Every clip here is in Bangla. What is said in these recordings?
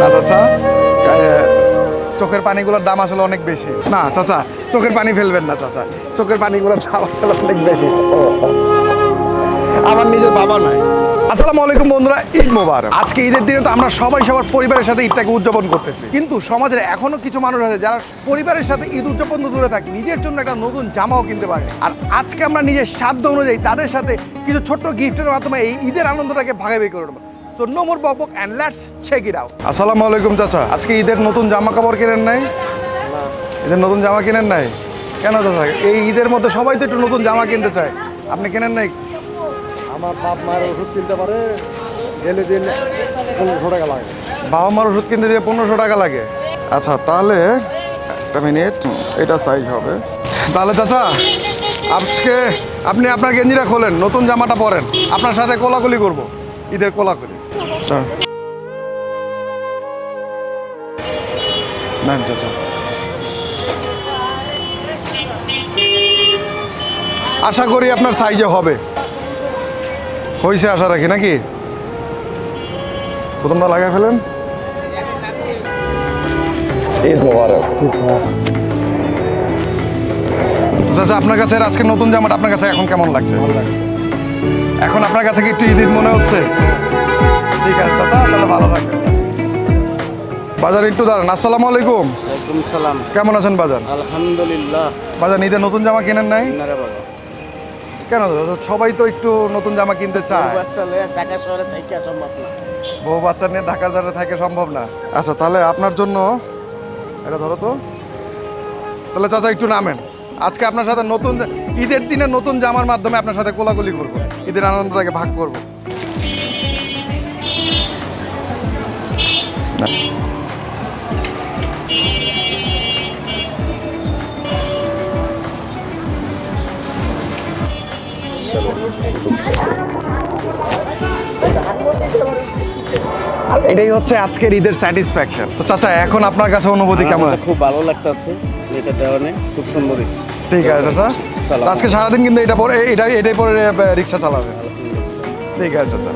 না, চাচা চোখের পানিগুলোর দাম আসলে অনেক বেশি। না, চাচা, চোখের পানি ফেলবেন না, চাচা। চোখের পানিগুলোর দাম আসলে অনেক বেশি। আমার নিজের বাবা নাই। আসসালামু আলাইকুম, বন্ধুরা। ঈদ মোবারক। আজকে ঈদের দিনে তো আমরা সবাই সবার পরিবারের সাথে ঈদটাকে উদযাপন করতেছি। কিন্তু সমাজের এখনও কিছু মানুষ আছে যারা পরিবারের সাথে ঈদ উদযাপন দূরে থাকে, নিজের জন্য একটা নতুন জামাও কিনতে পারে। আর আজকে আমরা নিজের সাধ্য অনুযায়ী তাদের সাথে কিছু ছোট্ট গিফটের মাধ্যমে এই ঈদের আনন্দটাকে ভাগাভাগি করে নেব। সো নো মোর বকবক and let's check it out আসসালামু আলাইকুম চাচা। আজকে ঈদের নতুন জামা কাপড় কেনেন নাই? ঈদের নতুন জামা কেনেন নাই? কেন চাচা? এই ঈদের মধ্যে সবাই তো একটু নতুন জামা কিনতে চায়। আপনি কেনেন নাই? আমার বাপ মায়ের ওষুধ কিনতে পারে ডেলি দিন পনেরোশো টাকা লাগে। বাবা মার ওষুধ কিনতে দিয়ে পনেরোশো টাকা লাগে? আচ্ছা তাহলে একটা মিনিট এটা সাইজ হবে। তাহলে চাচা আজকে আপনি আপনার গেঞ্জিটা খোলেন নতুন জামাটা পরেন। আপনার সাথে কোলাকুলি করব ঈদের কোলাকুলি। চল। চাচা আশা করি আপনার সাইজে হবে। হয়েছে আশা রাখি নাকি? প্রথমটা লাগাই ফেলেন। মোবারক। চাচা আপনার কাছে আজকে নতুন জামাটা আপনার কাছে এখন কেমন লাগছে? এখন আপনার কাছে কি একটু ঈদ মনে হচ্ছে? ঠিক আছে চাচা তাহলে ভালো থাকবেন। বাজার একটু দাঁড়ান আসসালামু আলাইকুম। সালাম। কেমন আছেন বাজার? আলহামদুলিল্লাহ। বাজার ঈদের নতুন জামা কেনেন নাই? কেন? সবাই তো একটু নতুন জামা কিনতে চায়। বউ বাচ্চা নিয়ে ঢাকার জারে থাকে সম্ভব না। আচ্ছা তাহলে আপনার জন্য এটা ধরো তো। তাহলে চাচা একটু নামেন। আজকে আপনার সাথে নতুন ঈদের দিনে নতুন জামার মাধ্যমে আপনার সাথে কোলাকুলি করব। ঈদের আনন্দটাকে ভাগ করব। এটাই হচ্ছে আজকের ঈদের স্যাটিসফ্যাকশন তো চাচা এখন আপনার কাছে অনুভূতি কেমন? খুব ভালো লাগতেছে এটা দেওয়ানে খুব সুন্দর ঠিক আছে চাচা। আজকে সারাদিন কিন্তু এটা পরে এটা এটাই পরে রিক্সা চালাবে। ঠিক আছে চাচা।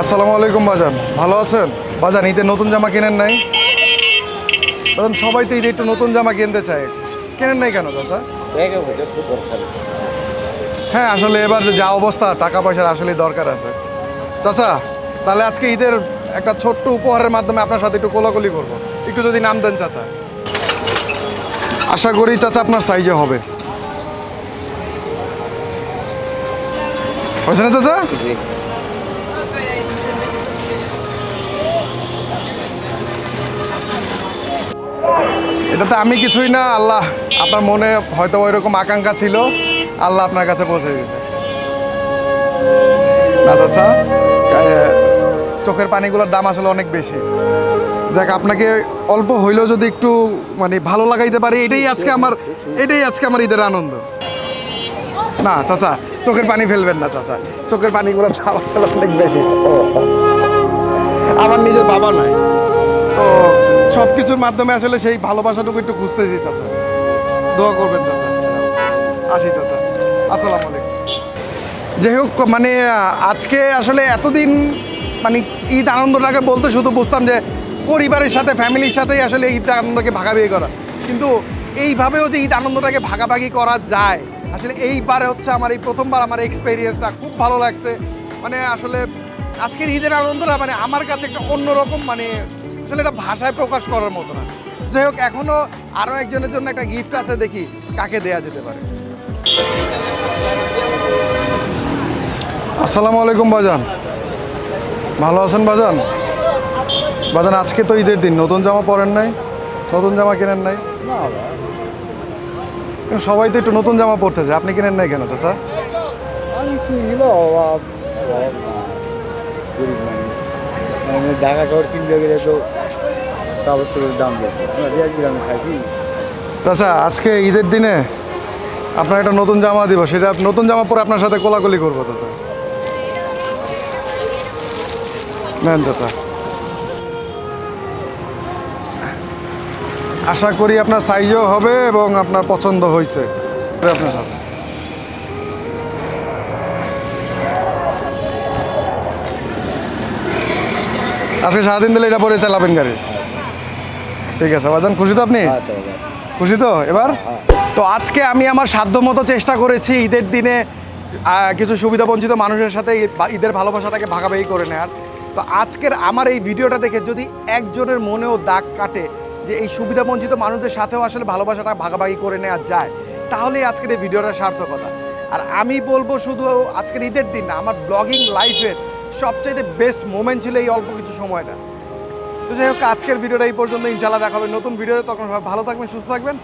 আসসালামু আলাইকুম বাজান ভালো আছেন? বাজান ঈদের নতুন জামা কেনেন নাই? কারণ সবাই তো ঈদে একটু নতুন জামা কিনতে চায়। কেনেন নাই কেন চাচা? হ্যাঁ আসলে এবার যা অবস্থা টাকা পয়সার আসলেই দরকার আছে। চাচা তাহলে আজকে ঈদের একটা ছোট্ট উপহারের মাধ্যমে আপনার সাথে একটু কোলাকুলি করব। একটু যদি নাম দেন চাচা। আশা করি চাচা আপনার সাইজে হবে। হয়েছে না চাচা? এটাতে আমি কিছুই না, আল্লাহ আপনার মনে হয়তো ওই রকম আকাঙ্ক্ষা ছিল, আল্লাহ আপনার কাছে পৌঁছে দিয়েছে। না চাচা চোখের পানিগুলোর দাম আসলে অনেক বেশি। যাক, আপনাকে অল্প হইলেও যদি একটু মানে ভালো লাগাইতে পারি, এটাই আজকে আমার, এটাই আজকে আমার ঈদের আনন্দ। না চাচা চোখের পানি ফেলবেন না চাচা চোখের পানিগুলো অনেক বেশি। আমার নিজের বাবা নাই। সব কিছুর মাধ্যমে আসলে সেই ভালোবাসাটুকু একটু খুঁজতে খুঁজতেছি, চাচা। দোয়া করবেন, চাচা। আসি, চাচা। আসসালামু আলাইকুম। যাই হোক মানে আজকে আসলে এতদিন মানে ঈদ আনন্দটাকে বলতে শুধু বুঝতাম যে, পরিবারের সাথে, ফ্যামিলির সাথেই আসলে ঈদ আনন্দকে ভাগাভাগি করা। কিন্তু এইভাবেও যে ঈদ আনন্দটাকে ভাগাভাগি করা যায়, আসলে এইবারে হচ্ছে আমার এই প্রথমবার আমার এক্সপেরিয়েন্সটা খুব ভালো লাগছে। মানে আসলে আজকের ঈদের আনন্দটা মানে আমার কাছে একটা অন্যরকম মানে আসলে এটা ভাষায় প্রকাশ করার মতো না। যাই হোক এখনও আরও একজনের জন্য একটা গিফট আছে দেখি কাকে দেয়া যেতে পারে। আসসালামু আলাইকুম বাজান। ভালো আছেন বাজান? বাজান আজকে তো ঈদের দিন নতুন জামা পরেন নাই? নতুন জামা কেনেন নাই? সবাই তো একটু নতুন জামা পরতেছে আপনি কিনেন নাই কেন চাচা? আমি কি নিল অভাব অভাব না গরিব মানুষ। আমি ঢাকা শহর কিনতে গেলে তো থাকি চাচা আজকে ঈদের দিনে আপনার একটা নতুন জামা দিব, সেটা নতুন জামা পরে আপনার সাথে কোলাকুলি করব, চাচা। নেন, চাচা। আশা করি আপনার সাইজও হবে এবং আপনার পছন্দ হয়েছে আপনার সাথে। আজকে সারাদিন দিলে এটা পরে চালাবেন গাড়ি। ঠিক আছে বাজান খুশি তো আপনি? আচ্ছা খুশি তো? এবার? হ্যাঁ। তো আজকে আমি আমার সাধ্য মতো চেষ্টা করেছি ঈদের দিনে কিছু সুবিধা বঞ্চিত মানুষের সাথে ঈদের ভালোবাসাটাকে ভাগাভাগি করে নেওয়ার। তো আজকের আমার এই ভিডিওটা দেখে যদি একজনের মনেও দাগ কাটে যে এই সুবিধা বঞ্চিত মানুষদের সাথেও আসলে ভালোবাসাটা ভাগাভাগি করে নেওয়া যায় তাহলেই আজকের এই ভিডিওটা সার্থকতা। আর আমি বলব শুধু আজকের ঈদের দিন না আমার ব্লগিং লাইফের সবচাইতে বেস্ট মোমেন্ট ছিল এই অল্প কিছু সময়টা। তো যাই হোক, আজকের ভিডিওটা এই পর্যন্ত। ইনশাল্লাহ দেখাবেন নতুন ভিডিওতে। তখন ভালো থাকবেন, সুস্থ থাকবেন।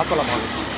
আসসালামু আলাইকুম।